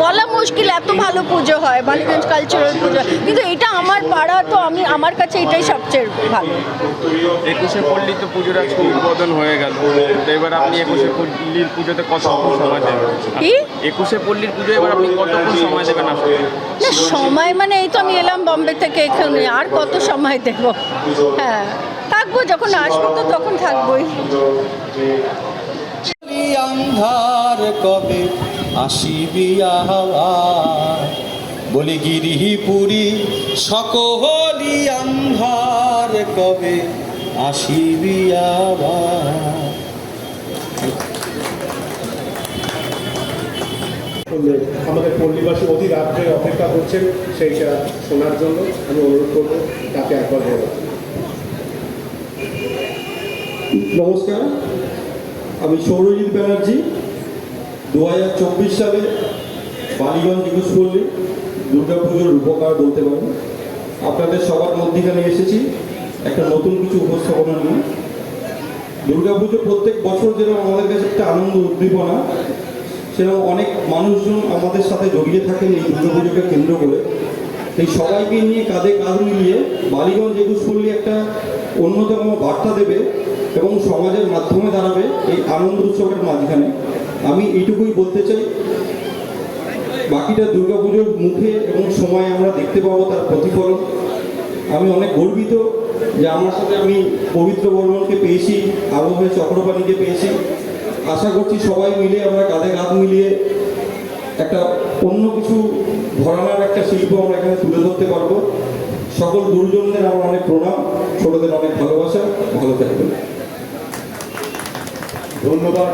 বলা মুশকিল এত ভালো পুজো হয় বালিগঞ্জ কালচারাল পুজো কিন্তু এটা আমার পাড়া তো আমি আমার কাছে এটাই সবচেয়ে ভালো। একুশে পল্লী তো পুজোর আজকে উদ্বোধন হয়ে গেল। তো এবার আপনি একুশে পল্লীর পুজোতে কতক্ষণ সময় দেবেন? কি? একুশে পল্লীর পুজো এবার আপনি কতক্ষণ সময় দেবেন আসলে? না সময় মানে এই তো আমি এলাম বম্বে থেকে এখানে আর কত সময় দেব? হ্যাঁ থাকব যখন আসব তো তখন থাকবোই। অন্ধার কবে আসিবি আবার বলি গিরিপুরি সকলি অন্ধার কবে আসিবি আবার আমাদের পল্লীবাসী অতি রাত্রে অপেক্ষা করছেন সেইটা শোনার জন্য। আমি অনুরোধ করব, তাকে একবার নমস্কার, আমি সৌরজিৎ ব্যানার্জি। দু হাজার চব্বিশ সালে বালিগঞ্জ একুশপল্লী দুর্গাপুজোর রূপকার বলতে পারেন। আপনাদের সবার মধ্যেখানে এসেছি একটা নতুন কিছু উপস্থাপনা নিয়ে। দুর্গাপুজো প্রত্যেক বছর যেরকম আমাদের কাছে একটা আনন্দ, উদ্দীপনা, সেরকম অনেক মানুষজন আমাদের সাথে জড়িয়ে থাকেন এই দুর্গাপুজোকে কেন্দ্র করে। এই সবাইকে নিয়ে কাঁধে কাঁধ মিলিয়ে বালিগঞ্জ একুশপল্লী একটা অন্যতম বার্তা দেবে এবং সমাজের মাধ্যমে দাঁড়াবে এই আনন্দ উৎসবের মাঝখানে। আমি এইটুকুই বলতে চাই। বাকিটা দুর্গাপুজোর মুখে এবং সময় আমরা দেখতে পাবো তার প্রতিফলন। আমি অনেক গর্বিত যে আমার সাথে আমি পবিত্র বর্মনকে পেয়েছি আবহে চক্রপাণীকে পেয়েছি। আশা করছি সবাই মিলে আমরা কাঁধে কাঁধ মিলিয়ে একটা অন্য কিছু ঘরানার একটা শিল্প আমরা এখানে তুলে ধরতে পারব। সকল গুরুজনদের আমার অনেক প্রণাম, ছোটদের অনেক ভালোবাসা। ভালো থাকবেন। ধন্যবাদ।